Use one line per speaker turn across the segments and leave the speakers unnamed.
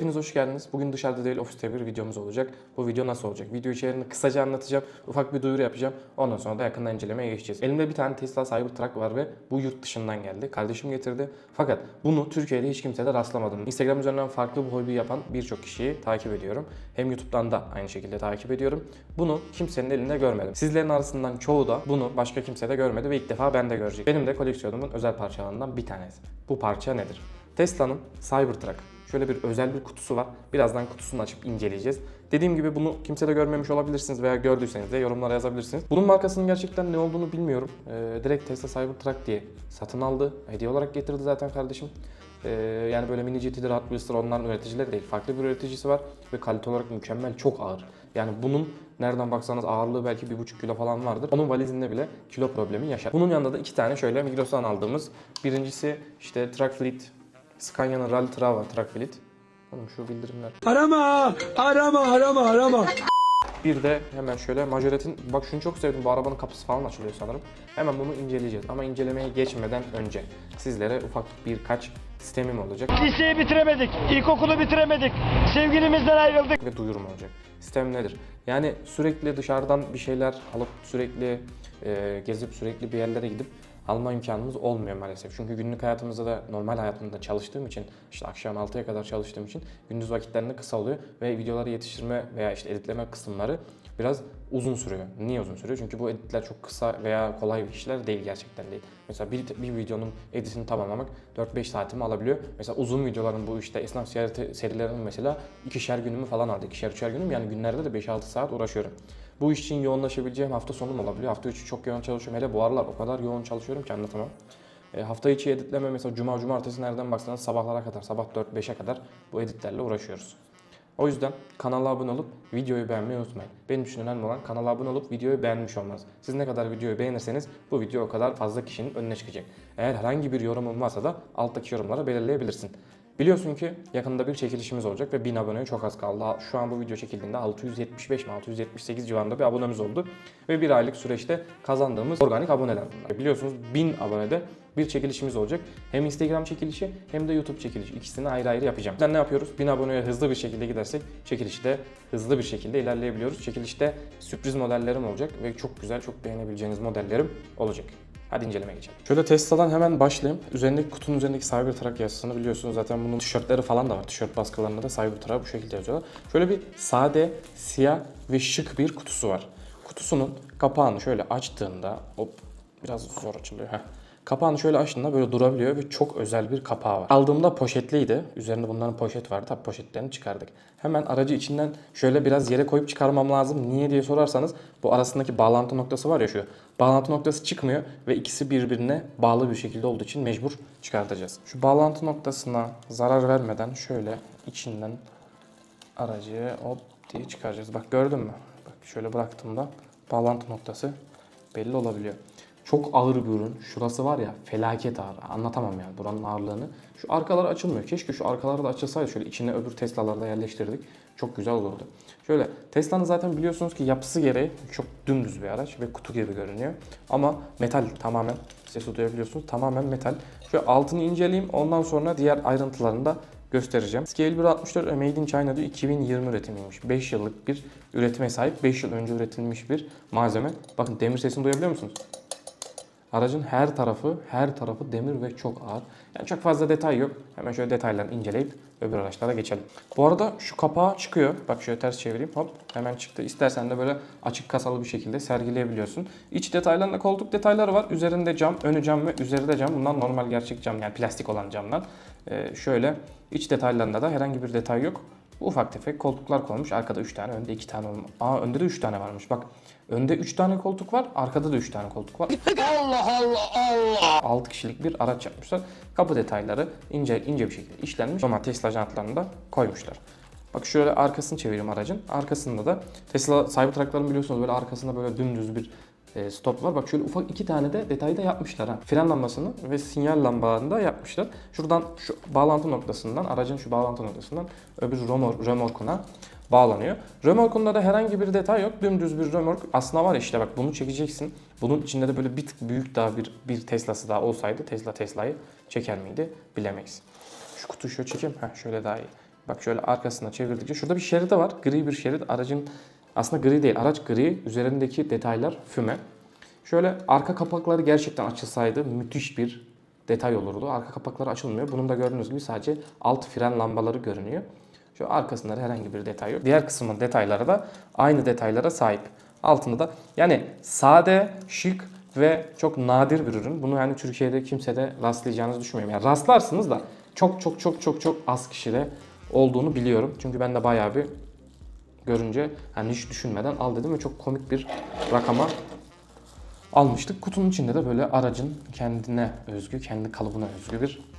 Hepiniz hoş geldiniz. Bugün dışarıda değil ofiste bir videomuz olacak. Bu video nasıl olacak? Video içeriğini kısaca anlatacağım. Ufak bir duyuru yapacağım. Ondan sonra da yakından incelemeye geçeceğiz. Elimde bir tane Tesla Cybertruck var ve bu yurt dışından geldi. Kardeşim getirdi. Fakat bunu Türkiye'de hiç kimsede rastlamadım. Instagram üzerinden farklı bu hobi yapan birçok kişiyi takip ediyorum. Hem YouTube'dan da aynı şekilde takip ediyorum. Bunu kimsenin elinde görmedim. Sizlerin arasından çoğu da bunu başka kimse de görmedi ve ilk defa ben de görecek. Benim de koleksiyonumun özel parçalarından bir tanesi. Bu parça nedir? Tesla'nın Cybertruck. Şöyle bir özel bir kutusu var. Birazdan kutusunu açıp inceleyeceğiz. Dediğim gibi bunu kimse de görmemiş olabilirsiniz veya gördüyseniz de yorumlara yazabilirsiniz. Bunun markasının gerçekten ne olduğunu bilmiyorum. Ee, direkt Tesla Cybertruck diye satın aldı. Hediye olarak getirdi zaten kardeşim. Ee, yani böyle mini GT'dir, Hot Wheels'tir onların üreticileri değil. Farklı bir üreticisi var ve kalite olarak mükemmel, çok ağır. Yani bunun nereden baksanız ağırlığı belki 1,5 kilo falan vardır. Onun valizinde bile kilo problemi yaşar. Bunun yanında da iki tane şöyle Migros'tan aldığımız. Birincisi işte Truck Fleet Scania'nın Rally Trav var Truck Fleet. Oğlum şu bildirimler.
Arama, arama, arama, arama.
Bir de hemen şöyle Majorette'in, bak şunu çok sevdim bu arabanın kapısı falan açılıyor sanırım. Hemen bunu inceleyeceğiz ama incelemeye geçmeden önce sizlere ufak birkaç sistemim olacak
Liseyi bitiremedik, ilkokulu bitiremedik, sevgilimizden ayrıldık.
ve duyurum olacak. Sistem nedir? Yani sürekli dışarıdan bir şeyler alıp sürekli e, gezip sürekli bir yerlere gidip alma imkanımız olmuyor maalesef. Çünkü günlük hayatımızda da normal hayatımda çalıştığım için işte akşam 6'ya kadar çalıştığım için gündüz vakitlerinde kısa oluyor ve videoları yetiştirme veya işte editleme kısımları biraz uzun sürüyor. Niye uzun sürüyor? Çünkü bu editler çok kısa veya kolay işler değil gerçekten değil. Mesela bir, bir videonun editini tamamlamak 4-5 saatimi alabiliyor. Mesela uzun videoların bu işte esnaf ziyareti serilerinin mesela ikişer günümü falan aldı. İkişer üçer günüm yani günlerde de 5-6 saat uğraşıyorum. Bu iş için yoğunlaşabileceğim hafta sonum olabiliyor. Hafta içi çok yoğun çalışıyorum. Hele bu aralar o kadar yoğun çalışıyorum ki anlatamam. E, hafta içi editleme mesela cuma cumartesi nereden baksanız sabahlara kadar sabah 4-5'e kadar bu editlerle uğraşıyoruz. O yüzden kanala abone olup videoyu beğenmeyi unutmayın. Benim için önemli olan kanala abone olup videoyu beğenmiş olmanız. Siz ne kadar videoyu beğenirseniz bu video o kadar fazla kişinin önüne çıkacak. Eğer herhangi bir yorumun varsa da alttaki yorumlara belirleyebilirsin. Biliyorsun ki yakında bir çekilişimiz olacak ve 1000 aboneye çok az kaldı. Şu an bu video çekildiğinde 675 mi 678 civarında bir abonemiz oldu. Ve bir aylık süreçte kazandığımız organik aboneler bunlar. Biliyorsunuz 1000 abonede bir çekilişimiz olacak. Hem Instagram çekilişi hem de YouTube çekilişi. İkisini ayrı ayrı yapacağım. Ben ne yapıyoruz? 1000 aboneye hızlı bir şekilde gidersek çekilişte hızlı bir şekilde ilerleyebiliyoruz. Çekilişte sürpriz modellerim olacak ve çok güzel, çok beğenebileceğiniz modellerim olacak. Hadi inceleme geçelim. Şöyle Tesla'dan hemen başlayayım. Üzerindeki kutunun üzerindeki Cybertruck yazısını biliyorsunuz. Zaten bunun tişörtleri falan da var. Tişört baskılarında da Cybertruck bu şekilde yazıyorlar. Şöyle bir sade, siyah ve şık bir kutusu var. Kutusunun kapağını şöyle açtığında hop biraz zor açılıyor. Heh. Kapağını şöyle açtığında böyle durabiliyor ve çok özel bir kapağı var. Aldığımda poşetliydi. Üzerinde bunların poşet vardı. Tabii poşetlerini çıkardık. Hemen aracı içinden şöyle biraz yere koyup çıkarmam lazım. Niye diye sorarsanız bu arasındaki bağlantı noktası var ya şu. Bağlantı noktası çıkmıyor ve ikisi birbirine bağlı bir şekilde olduğu için mecbur çıkartacağız. Şu bağlantı noktasına zarar vermeden şöyle içinden aracı hop diye çıkaracağız. Bak gördün mü? Bak şöyle bıraktığımda bağlantı noktası belli olabiliyor. Çok ağır bir ürün. Şurası var ya felaket ağır. Anlatamam yani buranın ağırlığını. Şu arkalar açılmıyor. Keşke şu arkaları da açılsaydı. Şöyle içine öbür Tesla'larda yerleştirdik. Çok güzel olurdu. Şöyle Tesla'nın zaten biliyorsunuz ki yapısı gereği çok dümdüz bir araç ve kutu gibi görünüyor. Ama metal tamamen sesi duyabiliyorsunuz. Tamamen metal. Şöyle altını inceleyeyim. Ondan sonra diğer ayrıntılarını da göstereceğim. Scale 164 Made in China diyor 2020 üretimiymiş. 5 yıllık bir üretime sahip. 5 yıl önce üretilmiş bir malzeme. Bakın demir sesini duyabiliyor musunuz? Aracın her tarafı, her tarafı demir ve çok ağır. Yani çok fazla detay yok. Hemen şöyle detaylarını inceleyip öbür araçlara geçelim. Bu arada şu kapağı çıkıyor. Bak şöyle ters çevireyim. Hop hemen çıktı. İstersen de böyle açık kasalı bir şekilde sergileyebiliyorsun. İç detaylarında koltuk detayları var. Üzerinde cam, önü cam ve üzeri de cam. Bunlar normal gerçek cam yani plastik olan camdan. Ee, şöyle iç detaylarında da herhangi bir detay yok. Ufak tefek koltuklar konmuş. Arkada 3 tane, önde 2 tane olmuş. Aa önde de 3 tane varmış. Bak önde 3 tane koltuk var, arkada da 3 tane koltuk var. Allah Allah Allah. 6 kişilik bir araç yapmışlar. Kapı detayları ince ince bir şekilde işlenmiş ama Tesla jantlarını da koymuşlar. Bak şöyle arkasını çevireyim aracın. Arkasında da Tesla Cybertruck'ların biliyorsunuz böyle arkasında böyle dümdüz bir e, stop var. Bak şöyle ufak iki tane de detayı da yapmışlar ha. Fren lambasını ve sinyal lambalarını da yapmışlar. Şuradan şu bağlantı noktasından, aracın şu bağlantı noktasından öbür remor, remorkuna bağlanıyor. Römorkunda da herhangi bir detay yok. Dümdüz bir römork. Aslında var işte bak bunu çekeceksin. Bunun içinde de böyle bir tık büyük daha bir, bir Tesla'sı daha olsaydı Tesla Tesla'yı çeker miydi bilemeyiz. Şu kutuyu şöyle çekeyim. Heh, şöyle daha iyi. Bak şöyle arkasına çevirdikçe şurada bir şeridi var. Gri bir şerit. Aracın aslında gri değil. Araç gri. Üzerindeki detaylar füme. Şöyle arka kapakları gerçekten açılsaydı müthiş bir detay olurdu. Arka kapakları açılmıyor. Bunun da gördüğünüz gibi sadece alt fren lambaları görünüyor. Şu arkasında da herhangi bir detay yok. Diğer kısmın detayları da aynı detaylara sahip. Altında da yani sade, şık ve çok nadir bir ürün. Bunu yani Türkiye'de kimsede rastlayacağınızı düşünmüyorum. Yani rastlarsınız da çok çok çok çok çok az kişide olduğunu biliyorum. Çünkü ben de bayağı bir görünce hani hiç düşünmeden al dedim ve çok komik bir rakama almıştık. Kutunun içinde de böyle aracın kendine özgü, kendi kalıbına özgü bir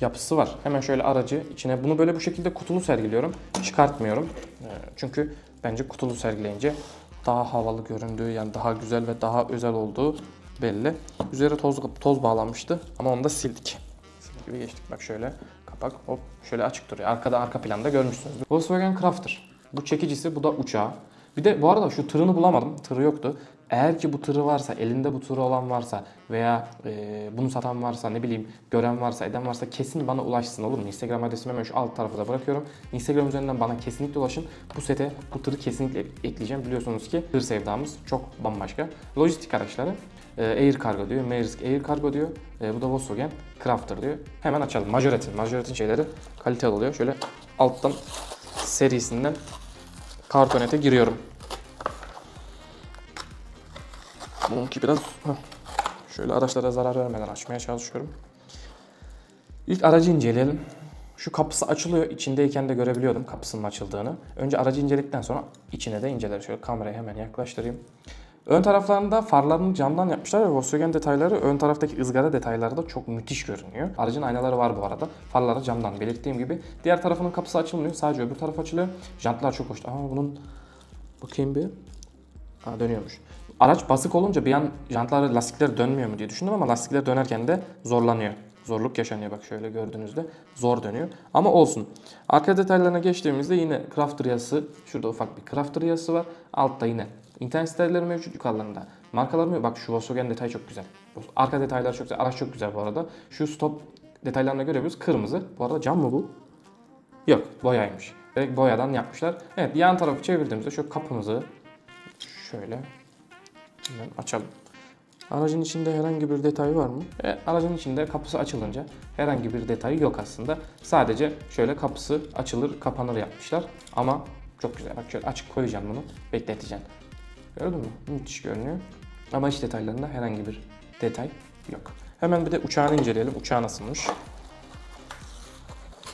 yapısı var. Hemen şöyle aracı içine bunu böyle bu şekilde kutulu sergiliyorum. Çıkartmıyorum. Ee, Çünkü bence kutulu sergileyince daha havalı göründüğü yani daha güzel ve daha özel olduğu belli. Üzeri toz toz bağlanmıştı ama onu da sildik. Sildik gibi geçtik. Bak şöyle kapak hop şöyle açık duruyor. Arkada arka planda görmüşsünüz. Volkswagen Crafter. Bu çekicisi bu da uçağı. Bir de bu arada şu tırını bulamadım. Tırı yoktu. Eğer ki bu tırı varsa, elinde bu tırı olan varsa veya e, bunu satan varsa, ne bileyim gören varsa, eden varsa kesin bana ulaşsın olur mu? Instagram adresimi hemen şu alt tarafa da bırakıyorum. Instagram üzerinden bana kesinlikle ulaşın. Bu sete bu tırı kesinlikle ekleyeceğim. Biliyorsunuz ki tır sevdamız çok bambaşka. Lojistik araçları. e, Air Cargo diyor, Maersk Air Cargo diyor. E, bu da Volkswagen Crafter diyor. Hemen açalım. Majoret'in. Majoret'in şeyleri kaliteli oluyor. Şöyle alttan serisinden kartonete giriyorum. Bununki biraz şöyle araçlara zarar vermeden açmaya çalışıyorum. İlk aracı inceleyelim. Şu kapısı açılıyor. İçindeyken de görebiliyordum kapısının açıldığını. Önce aracı inceledikten sonra içine de inceler. Şöyle kamerayı hemen yaklaştırayım. Ön taraflarında farlarını camdan yapmışlar ve Volkswagen detayları ön taraftaki ızgara detayları da çok müthiş görünüyor. Aracın aynaları var bu arada. Farları camdan belirttiğim gibi. Diğer tarafının kapısı açılmıyor. Sadece öbür taraf açılıyor. Jantlar çok hoş. Ama bunun bakayım bir. Ha dönüyormuş. Araç basık olunca bir an jantları lastikleri dönmüyor mu diye düşündüm ama lastikler dönerken de zorlanıyor. Zorluk yaşanıyor bak şöyle gördüğünüzde zor dönüyor. Ama olsun. Arka detaylarına geçtiğimizde yine Crafter yazısı. Şurada ufak bir Crafter yazısı var. Altta yine internet siteleri mevcut yukarılarında. Markalar mı? Bak şu Volkswagen detay çok güzel. Arka detaylar çok güzel. Araç çok güzel bu arada. Şu stop detaylarına görebiliyoruz. Kırmızı. Bu arada cam mı bu? Yok boyaymış. Direkt boyadan yapmışlar. Evet yan tarafı çevirdiğimizde şu kapımızı şöyle hemen açalım. Aracın içinde herhangi bir detay var mı? E, aracın içinde kapısı açılınca herhangi bir detayı yok aslında. Sadece şöyle kapısı açılır kapanır yapmışlar. Ama çok güzel. Bak şöyle açık koyacağım bunu. Bekleteceğim. Gördün mü? Müthiş görünüyor. Ama iç detaylarında herhangi bir detay yok. Hemen bir de uçağını inceleyelim. Uçağı nasılmış?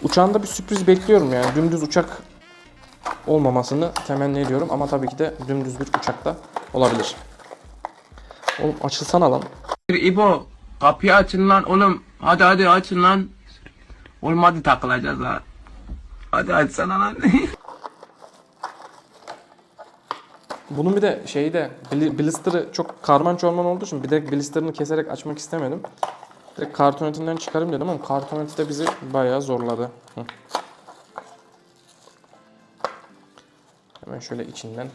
Uçağında bir sürpriz bekliyorum yani. Dümdüz uçak olmamasını temenni ediyorum ama tabii ki de dümdüz bir uçak da olabilir. Oğlum açılsana lan.
İbo kapıyı açın lan oğlum. Hadi hadi açın lan. Oğlum hadi takılacağız ha. Hadi açsana lan.
Bunun bir de şeyi de bli- blister'ı çok karman çorman olduğu için bir de blister'ını keserek açmak istemedim. Direkt kartonetinden çıkarayım dedim ama kartoneti de bizi bayağı zorladı. Hı. Hemen şöyle içinden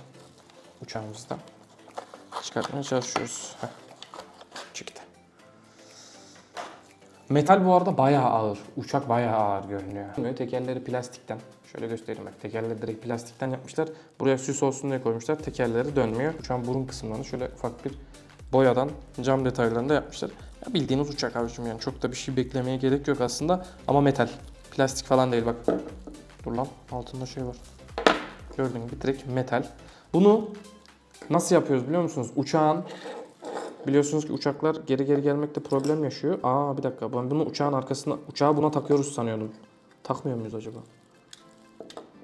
uçağımızdan çıkartmaya çalışıyoruz. Çıktı. Metal bu arada bayağı ağır. Uçak bayağı ağır görünüyor. Tekerleri plastikten. Şöyle göstereyim bak. Tekerleri direkt plastikten yapmışlar. Buraya süs olsun diye koymuşlar. Tekerleri dönmüyor. Uçağın burun kısımlarını şöyle ufak bir boyadan cam detaylarında yapmışlar. Ya bildiğiniz uçak abicim yani çok da bir şey beklemeye gerek yok aslında. Ama metal. Plastik falan değil bak. Dur lan altında şey var. Gördüğün gibi direkt metal. Bunu nasıl yapıyoruz biliyor musunuz? Uçağın Biliyorsunuz ki uçaklar geri geri gelmekte problem yaşıyor. Aa bir dakika ben bunu uçağın arkasına uçağı buna takıyoruz sanıyordum. Takmıyor muyuz acaba?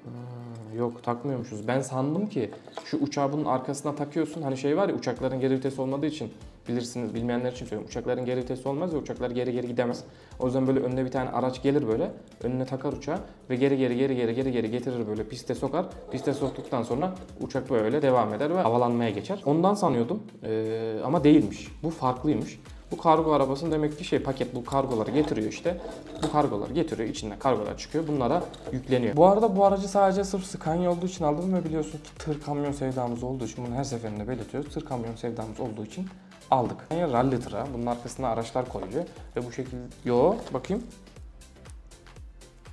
Hmm, yok takmıyormuşuz. Ben sandım ki şu uçağı bunun arkasına takıyorsun. Hani şey var ya uçakların geri vitesi olmadığı için bilirsiniz bilmeyenler için söylüyorum. Uçakların geri vitesi olmaz ya uçaklar geri geri gidemez. O yüzden böyle önüne bir tane araç gelir böyle. Önüne takar uçağı ve geri geri geri geri geri geri getirir böyle piste sokar. Piste soktuktan sonra uçak böyle devam eder ve havalanmaya geçer. Ondan sanıyordum ee, ama değilmiş. Bu farklıymış. Bu kargo arabasının demek ki şey paket bu kargoları getiriyor işte. Bu kargoları getiriyor içinden kargolar çıkıyor bunlara yükleniyor. Bu arada bu aracı sadece sırf Scania olduğu için aldım ve biliyorsun ki tır kamyon sevdamız olduğu için bunu her seferinde belirtiyoruz. Tır kamyon sevdamız olduğu için aldık. Rally tıra bunun arkasına araçlar koyuluyor ve bu şekilde yo bakayım.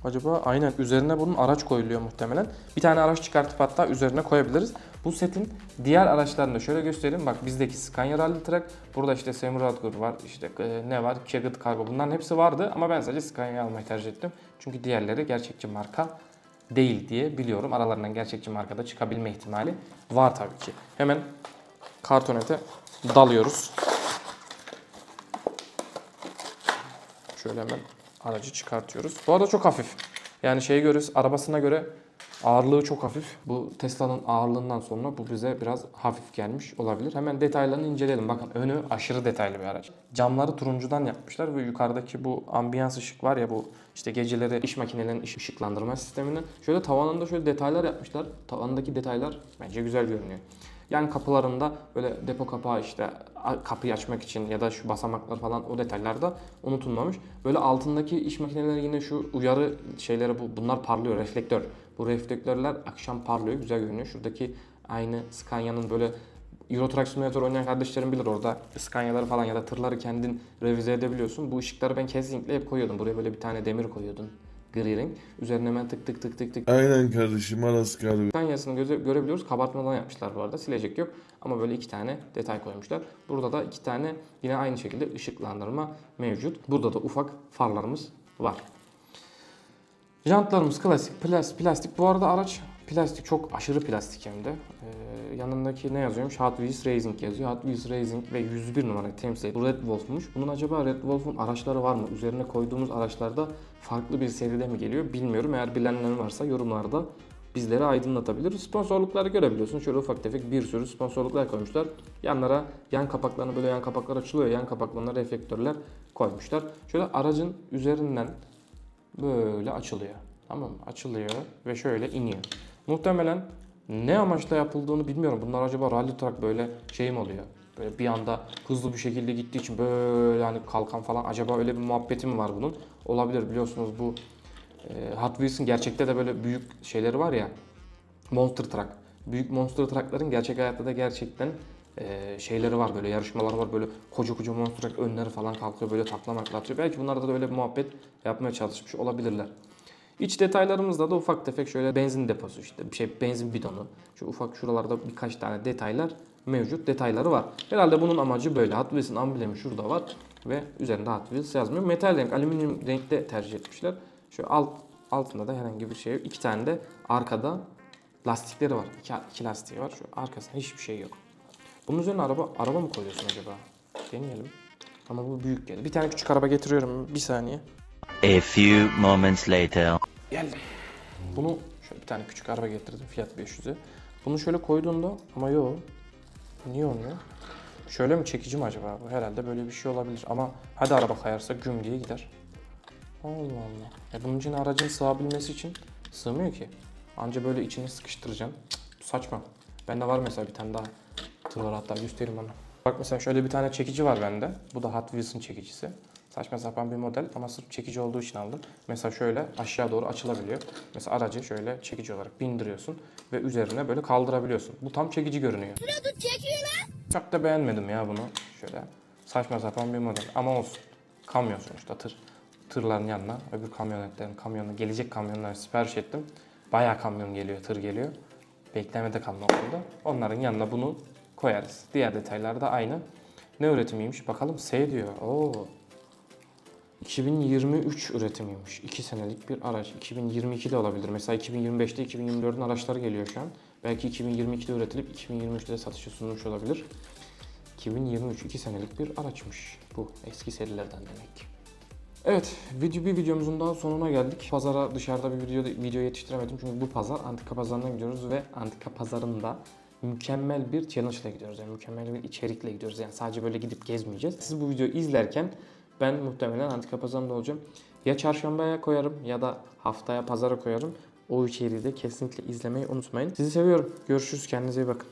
Acaba aynen üzerine bunun araç koyuluyor muhtemelen. Bir tane araç çıkartıp hatta üzerine koyabiliriz. Bu setin diğer araçlarını da şöyle göstereyim. Bak bizdeki Scania Rally Track, burada işte Semradgur var, işte e, ne var, Kegit Cargo bunların hepsi vardı ama ben sadece Scania'yı almayı tercih ettim. Çünkü diğerleri gerçekçi marka değil diye biliyorum. Aralarından gerçekçi markada çıkabilme ihtimali var tabii ki. Hemen kartonete dalıyoruz. Şöyle hemen aracı çıkartıyoruz. Bu arada çok hafif. Yani şeye göre, arabasına göre ağırlığı çok hafif. Bu Tesla'nın ağırlığından sonra bu bize biraz hafif gelmiş olabilir. Hemen detaylarını inceleyelim. Bakın önü aşırı detaylı bir araç. Camları turuncudan yapmışlar ve yukarıdaki bu ambiyans ışık var ya bu işte geceleri iş makinelerinin ış- ışıklandırma sisteminin şöyle tavanında şöyle detaylar yapmışlar. Tavandaki detaylar bence güzel görünüyor. Yan kapılarında böyle depo kapağı işte kapıyı açmak için ya da şu basamaklar falan o detaylar da unutulmamış. Böyle altındaki iş makineleri yine şu uyarı şeyleri bu bunlar parlıyor reflektör. Bu reflektörler akşam parlıyor güzel görünüyor. Şuradaki aynı Scania'nın böyle Euro Truck Simulator oynayan kardeşlerim bilir orada Scania'ları falan ya da tırları kendin revize edebiliyorsun. Bu ışıkları ben kesinlikle hep koyuyordum. Buraya böyle bir tane demir koyuyordun. Gri renk. Üzerine hemen tık tık tık tık tık
Aynen kardeşim Aras kargo.
Kampanyasını göze, görebiliyoruz. Kabartmadan yapmışlar bu arada. Silecek yok. Ama böyle iki tane detay koymuşlar. Burada da iki tane yine aynı şekilde ışıklandırma mevcut. Burada da ufak farlarımız var. Jantlarımız klasik plas- plastik. Bu arada araç plastik çok aşırı plastik hem de. Ee, yanındaki ne yazıyormuş? Hot Wheels Racing yazıyor. Hot Wheels Racing ve 101 numara temsil ediyor. Red Wolf'muş. Bunun acaba Red Wolf'un araçları var mı? Üzerine koyduğumuz araçlarda farklı bir seride mi geliyor bilmiyorum. Eğer bilenler varsa yorumlarda bizleri aydınlatabilir. Sponsorlukları görebiliyorsun. Şöyle ufak tefek bir sürü sponsorluklar koymuşlar. Yanlara yan kapaklarına böyle yan kapaklar açılıyor. Yan kapaklarına reflektörler koymuşlar. Şöyle aracın üzerinden böyle açılıyor. Tamam mı? Açılıyor ve şöyle iniyor. Muhtemelen ne amaçla yapıldığını bilmiyorum. Bunlar acaba rally track böyle şey mi oluyor? Böyle bir anda hızlı bir şekilde gittiği için böyle hani kalkan falan acaba öyle bir muhabbeti mi var bunun? Olabilir biliyorsunuz bu e, Hot Wheels'in gerçekte de böyle büyük şeyleri var ya Monster Truck. Büyük Monster Truck'ların gerçek hayatta da gerçekten e, şeyleri var böyle yarışmalar var böyle koca koca Monster Truck önleri falan kalkıyor böyle taklamakla atıyor. Belki bunlarda da öyle bir muhabbet yapmaya çalışmış olabilirler. İç detaylarımızda da ufak tefek şöyle benzin deposu işte bir şey benzin bidonu. Şu ufak şuralarda birkaç tane detaylar mevcut detayları var. Herhalde bunun amacı böyle. Hot Wheels'in amblemi şurada var ve üzerinde Hot Wheels yazmıyor. Metal renk, alüminyum renkte tercih etmişler. Şu alt altında da herhangi bir şey yok. İki tane de arkada lastikleri var. İki, iki lastiği var. Şu arkasında hiçbir şey yok. Bunun üzerine araba araba mı koyuyorsun acaba? Deneyelim. Ama bu büyük geldi. Bir tane küçük araba getiriyorum. Bir saniye.
A few moments later.
Geldim. Bunu şöyle bir tane küçük araba getirdim fiyat 500'e. Bunu şöyle koyduğunda ama yok. Niye olmuyor? Şöyle mi çekici mi acaba bu? Herhalde böyle bir şey olabilir ama hadi araba kayarsa güm diye gider. Allah Allah. E bunun için aracın sığabilmesi için sığmıyor ki. Anca böyle içini sıkıştıracaksın. Cık, saçma. Bende var mesela bir tane daha var hatta göstereyim bana. Bak mesela şöyle bir tane çekici var bende. Bu da Hot Wheels'ın çekicisi. Saçma sapan bir model ama sırf çekici olduğu için aldım. Mesela şöyle aşağı doğru açılabiliyor. Mesela aracı şöyle çekici olarak bindiriyorsun ve üzerine böyle kaldırabiliyorsun. Bu tam çekici görünüyor. Çok da beğenmedim ya bunu. Şöyle saçma sapan bir model ama olsun. Kamyon sonuçta tır. Tırların yanına öbür kamyonetlerin kamyonu gelecek kamyonları sipariş ettim. Bayağı kamyon geliyor, tır geliyor. Beklemede kalma okulda. Onların yanına bunu koyarız. Diğer detaylar da aynı. Ne üretimiymiş bakalım. S diyor. Oo. 2023 üretimiymiş. 2 senelik bir araç. 2022 de olabilir. Mesela 2025'te 2024'ün araçları geliyor şu an. Belki 2022'de üretilip 2023'te satışa sunulmuş olabilir. 2023 2 senelik bir araçmış bu eski serilerden demek. Evet, video bir videomuzun daha sonuna geldik. Pazara dışarıda bir video video yetiştiremedim çünkü bu pazar antika pazarına gidiyoruz ve antika pazarında mükemmel bir challenge ile gidiyoruz. Yani mükemmel bir içerikle gidiyoruz. Yani sadece böyle gidip gezmeyeceğiz. Siz bu videoyu izlerken ben muhtemelen antika pazarında olacağım. Ya çarşambaya koyarım ya da haftaya pazara koyarım. O içeriği de kesinlikle izlemeyi unutmayın. Sizi seviyorum. Görüşürüz. Kendinize iyi bakın.